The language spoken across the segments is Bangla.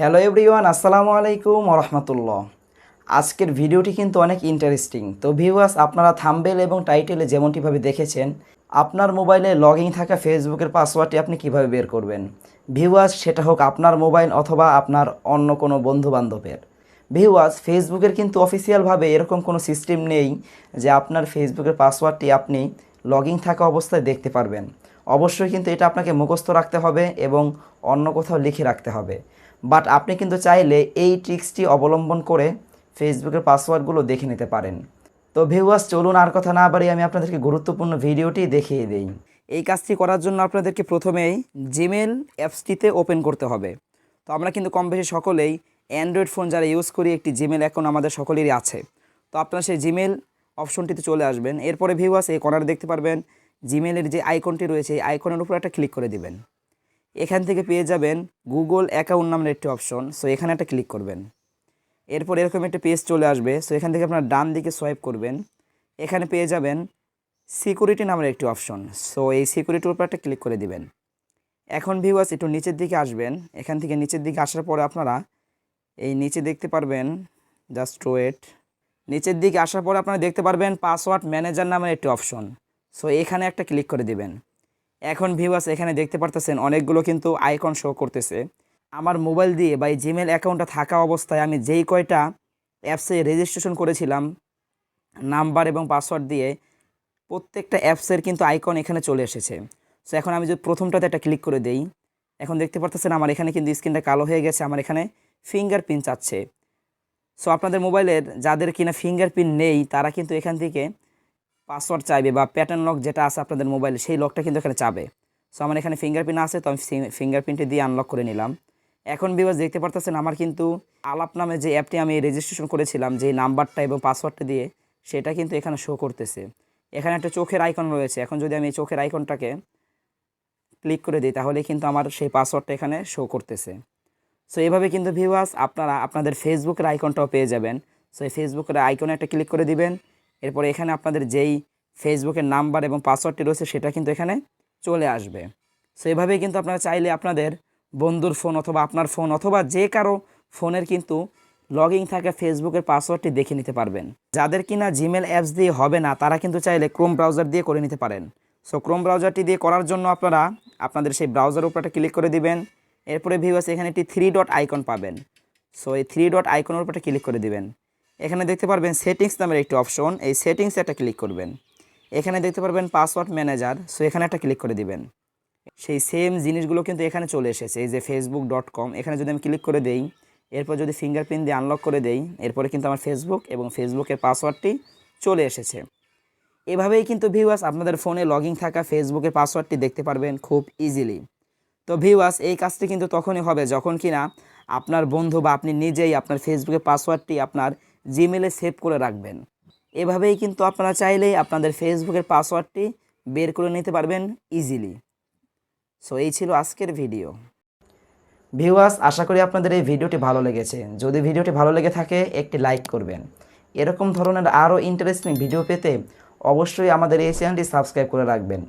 হ্যালো এভরিওয়ান আসসালামু আলাইকুম রহমতুল্লাহ আজকের ভিডিওটি কিন্তু অনেক ইন্টারেস্টিং তো ভিউয়ার্স আপনারা থাম্বেল এবং টাইটেলে যেমনটিভাবে দেখেছেন, আপনার মোবাইলে লগইন থাকা ফেসবুকের পাসওয়ার্ডটি আপনি কীভাবে বের করবেন? ভিউয়ার্স সেটা হোক আপনার মোবাইল অথবা আপনার অন্য কোনো বন্ধু বান্ধবের ভিউয়ার্স ফেসবুকের কিন্তু অফিসিয়ালভাবে এরকম কোনো সিস্টেম নেই যে আপনার ফেসবুকের পাসওয়ার্ডটি আপনি লগইন থাকা অবস্থায় দেখতে পারবেন। অবশ্যই কিন্তু এটা আপনাকে মুখস্থ রাখতে হবে এবং অন্য কোথাও লিখে রাখতে হবে। বাট আপনি কিন্তু চাইলে এই ট্রিক্সটি অবলম্বন করে ফেসবুকের পাসওয়ার্ডগুলো দেখে নিতে পারেন। তো ভিউয়ার্স চলুন আর কথা না বাড়ি আমি আপনাদেরকে গুরুত্বপূর্ণ ভিডিওটি দেখিয়ে দিই। এই কাজটি করার জন্য আপনাদেরকে প্রথমেই জিমেল অ্যাপসটিতে ওপেন করতে হবে। তো আমরা কিন্তু কম বেশি সকলেই অ্যান্ড্রয়েড ফোন যারা ইউজ করি, একটি জিমেল অ্যাকাউন্ট আমাদের সকলেরই আছে। তো আপনারা সেই জিমেল অপশনটিতে চলে আসবেন। এরপরে ভিউয়ার্স এই কর্নারে দেখতে পারবেন জিমেলের যে আইকনটি রয়েছে, এই আইকনের উপর একটা ক্লিক করে দিবেন। এখান থেকে পেয়ে যাবেন গুগল অ্যাকাউন্ট নামের একটি অপশন সো এখানে একটা ক্লিক করবেন। এরপর এরকম একটা পেজ চলে আসবে সো এখান থেকে আপনার ডান দিকে সোয়াইপ করবেন। এখানে পেয়ে যাবেন সিকিউরিটি নামের একটি অপশন সো এই সিকিউরিটির উপর একটা ক্লিক করে দিবেন। এখন ভিউয়ার্স একটু নিচের দিকে আসবেন, এখান থেকে নিচের দিকে আসার পরে আপনারা এই নিচে দেখতে পারবেন জাস্ট ওয়েট নিচের দিকে আসার পরে আপনারা দেখতে পারবেন পাসওয়ার্ড ম্যানেজার নামের একটি অপশন সো এখানে একটা ক্লিক করে দিবেন। এখন ভিউয়ার্স এখানে দেখতে পারতেছেন অনেকগুলো কিন্তু আইকন শো করতেছে। আমার মোবাইল দিয়ে বা এই জিমেল অ্যাকাউন্টটা থাকা অবস্থায় আমি যেই কয়টা অ্যাপসে রেজিস্ট্রেশন করেছিলাম নাম্বার এবং পাসওয়ার্ড দিয়ে প্রত্যেকটা অ্যাপসের কিন্তু আইকন এখানে চলে এসেছে। সো এখন আমি যদি প্রথমটাতে একটা ক্লিক করে দেই, এখন দেখতে পারতেছেন আমার এখানে কিন্তু স্ক্রিনটা কালো হয়ে গেছে, আমার এখানে ফিঙ্গার প্রিন্ট চাচ্ছে সো আপনাদের মোবাইলের যাদের কিনা ফিঙ্গার প্রিন্ট নেই, তারা কিন্তু এখান থেকে পাসওয়ার্ড চাইবে বা প্যাটার্ন লক যেটা আছে আপনাদের মোবাইলে সেই লকটা কিন্তু এখানে চাবে। সো আমার এখানে ফিঙ্গারপ্রিন্ট আছে, তো আমি ফিঙ্গারপ্রিন্টে দিয়ে আনলক করে নিলাম। এখন বিবাস দেখতে পারতেছেন আমার কিন্তু আলাপ নামে যে অ্যাপটি আমি রেজিস্ট্রেশন করেছিলাম, যে নাম্বারটা এবং পাসওয়ার্ডটা দিয়ে, সেটা কিন্তু এখানে শো করতেছে। এখানে একটা চোখের আইকন রয়েছে। এখন যদি আমি এই চোখের আইকনটাকে ক্লিক করে দিই তাহলে কিন্তু আমার সেই পাসওয়ার্ডটা এখানে শো করতেছে। সো এভাবে কিন্তু ভিউয়ার্স আপনারা, আপনাদের ফেসবুকের আইকনটাও পেয়ে যাবেন। সো এই ফেসবুকের আইকনে একটা ক্লিক করে দিবেন। এরপর এখানে আপনাদের যেই ফেসবুকের নাম্বার এবং পাসওয়ার্ডটি রয়েছে সেটা কিন্তু এখানে চলে আসবে। সো এভাবেই কিন্তু আপনারা চাইলে আপনাদের বন্ধুর ফোন অথবা আপনার ফোন অথবা যে কারও ফোনের কিন্তু লগইন থাকে ফেসবুকের পাসওয়ার্ডটি দেখে নিতে পারবেন। যাদের কিনা জিমেল অ্যাপস দিয়ে হবে না, তারা কিন্তু চাইলে ক্রোম ব্রাউজার দিয়ে করে নিতে পারেন। সো ক্রোম ব্রাউজারটি দিয়ে করার জন্য আপনারা আপনাদের সেই ব্রাউজার উপর একটা ক্লিক করে দিবেন। এরপরে ভিউয়ার্স এখানে একটি থ্রি ডট আইকন পাবেন। সো এই থ্রি ডট আইকনের উপর একটা ক্লিক করে দিবেন। এখানে দেখতে পারবেন সেটিংস নামের একটি অপশন এই সেটিংসে একটা ক্লিক করবেন। এখানে দেখতে পারবেন পাসওয়ার্ড ম্যানেজার সো এখানে একটা ক্লিক করে দিবেন। সেই সেম জিনিসগুলো কিন্তু এখানে চলে এসেছে, এই যে ফেসবুক ডট কম এখানে যদি আমি ক্লিক করে দেই, এরপর যদি ফিঙ্গারপ্রিন্ট দিয়ে আনলক করে দেই, এরপরে কিন্তু আমার ফেসবুক এবং ফেসবুকের পাসওয়ার্ডটি চলে এসেছে। এভাবেই কিন্তু ভিউয়ার্স আপনাদের ফোনে লগইন থাকা ফেসবুকের পাসওয়ার্ডটি দেখতে পারবেন খুব ইজিলি তো ভিউয়ার্স এই কাজটি কিন্তু তখনই হবে যখন কিনা আপনার বন্ধু বা আপনি নিজেই আপনার ফেসবুকের পাসওয়ার্ডটি আপনার জিমেলে সেভ করে রাখবেন। এভাবেই কিন্তু আপনারা চাইলেই আপনাদের ফেসবুকের পাসওয়ার্ডটি বের করে নিতে পারবেন ইজিলি সো এই ছিল আজকের ভিডিও ভিউয়ার্স আশা করি আপনাদের এই ভিডিওটি ভালো লেগেছে। যদি ভিডিওটি ভালো লেগে থাকে, একটি লাইক করবেন। এরকম ধরনের আরও ইন্টারেস্টিং ভিডিও পেতে অবশ্যই আমাদের এই চ্যানেলটি সাবস্ক্রাইব করে রাখবেন।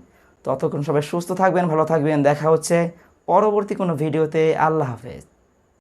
ততক্ষণ সবাই সুস্থ থাকবেন, ভালো থাকবেন। দেখা হচ্ছে পরবর্তী কোনো ভিডিওতে আল্লাহ হাফেজ।